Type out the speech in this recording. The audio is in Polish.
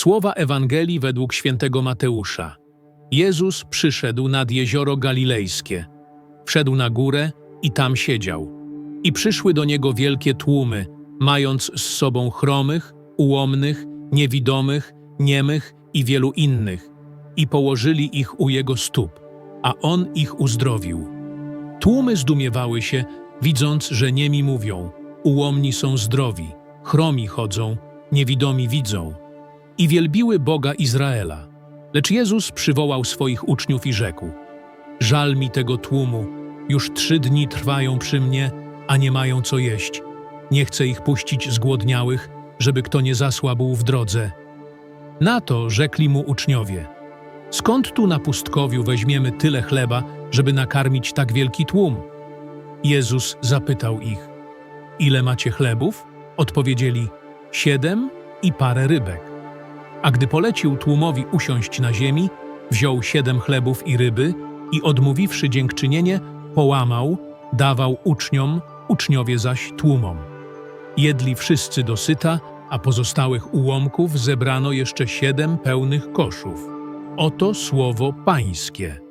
Słowa Ewangelii według świętego Mateusza. Jezus przyszedł nad jezioro Galilejskie. Wszedł na górę i tam siedział. I przyszły do niego wielkie tłumy, mając z sobą chromych, ułomnych, niewidomych, niemych i wielu innych, i położyli ich u jego stóp, a on ich uzdrowił. Tłumy zdumiewały się, widząc, że niemi mówią, ułomni są zdrowi, chromi chodzą, niewidomi widzą. I wielbiły Boga Izraela. Lecz Jezus przywołał swoich uczniów i rzekł: Żal mi tego tłumu, już trzy dni trwają przy mnie, a nie mają co jeść. Nie chcę ich puścić zgłodniałych, żeby kto nie zasłabł w drodze. Na to rzekli mu uczniowie: Skąd tu na pustkowiu weźmiemy tyle chleba, żeby nakarmić tak wielki tłum? Jezus zapytał ich: Ile macie chlebów? Odpowiedzieli: Siedem i parę rybek. A gdy polecił tłumowi usiąść na ziemi, wziął siedem chlebów i ryby i odmówiwszy dziękczynienie, połamał, dawał uczniom, uczniowie zaś tłumom. Jedli wszyscy do syta, a pozostałych ułomków zebrano jeszcze siedem pełnych koszów. Oto słowo Pańskie.